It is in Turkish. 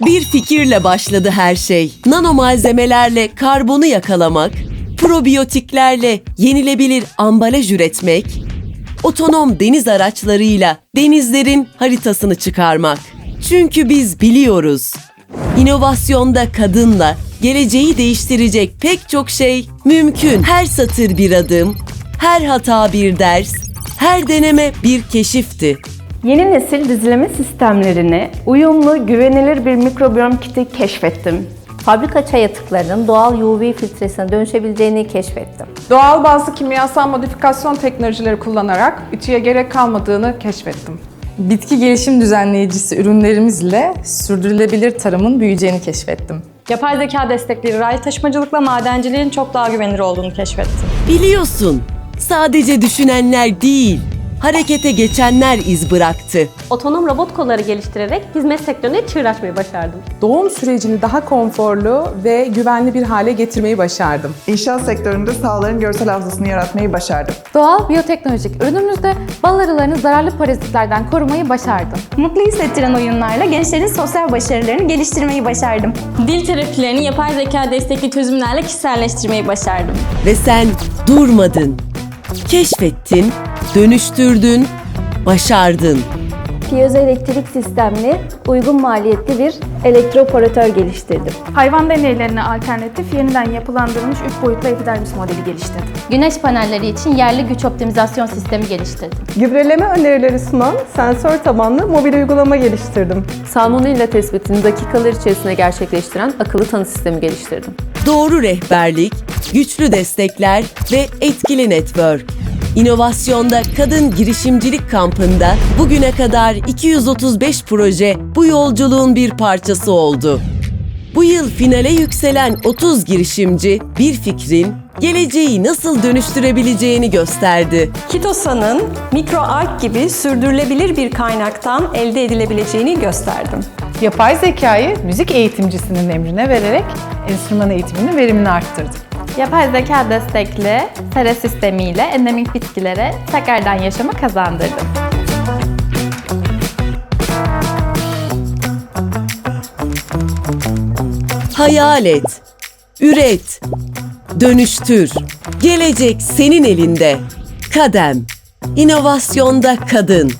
Bir fikirle başladı her şey. Nano malzemelerle karbonu yakalamak, probiyotiklerle yenilebilir ambalaj üretmek, otonom deniz araçlarıyla denizlerin haritasını çıkarmak. Çünkü biz biliyoruz. İnovasyonda kadınla geleceği değiştirecek pek çok şey mümkün. Her satır bir adım, her hata bir ders, her deneme bir keşifti. Yeni nesil dizileme sistemlerini uyumlu, güvenilir bir mikrobiyom kiti keşfettim. Fabrika çay atıklarının doğal UV filtresine dönüşebileceğini keşfettim. Doğal bazı kimyasal modifikasyon teknolojileri kullanarak ütüye gerek kalmadığını keşfettim. Bitki gelişim düzenleyicisi ürünlerimizle sürdürülebilir tarımın büyüyeceğini keşfettim. Yapay zeka destekli raylı taşımacılıkla madenciliğin çok daha güvenilir olduğunu keşfettim. Biliyorsun, sadece düşünenler değil, harekete geçenler iz bıraktı. Otonom robot kolları geliştirerek hizmet sektörüne çığır açmayı başardım. Doğum sürecini daha konforlu ve güvenli bir hale getirmeyi başardım. İnşaat sektöründe sahaların görsel hafızasını yaratmayı başardım. Doğal biyoteknolojik ürünümüzde bal arılarını zararlı parazitlerden korumayı başardım. Mutlu hissettiren oyunlarla gençlerin sosyal başarılarını geliştirmeyi başardım. Dil terapilerini yapay zeka destekli çözümlerle kişiselleştirmeyi başardım. Ve sen durmadın. Keşfettin, dönüştürdün, başardın. Piyozoelektrik sistemli, uygun maliyetli bir elektroporatör geliştirdim. Hayvan deneylerine alternatif yeniden yapılandırılmış 3 boyutlu epidermis modeli geliştirdim. Güneş panelleri için yerli güç optimizasyon sistemi geliştirdim. Gübreleme önerileri sunan sensör tabanlı mobil uygulama geliştirdim. Salmonella tespitini dakikalar içerisinde gerçekleştiren akıllı tanı sistemi geliştirdim. Doğru rehberlik, güçlü destekler ve etkili network. İnovasyonda Kadın Girişimcilik Kampı'nda bugüne kadar 235 proje bu yolculuğun bir parçası oldu. Bu yıl finale yükselen 30 girişimci bir fikrin geleceği nasıl dönüştürebileceğini gösterdi. Kitosa'nın mikroalg gibi sürdürülebilir bir kaynaktan elde edilebileceğini gösterdim. Yapay zekayı müzik eğitimcisinin emrine vererek enstrüman eğitiminin verimini arttırdım. Yapay zeka destekli sera sistemiyle endemik bitkilere tekrardan yaşama kazandırdım. Hayal et, üret, dönüştür. Gelecek senin elinde. Kadem, inovasyonda kadın.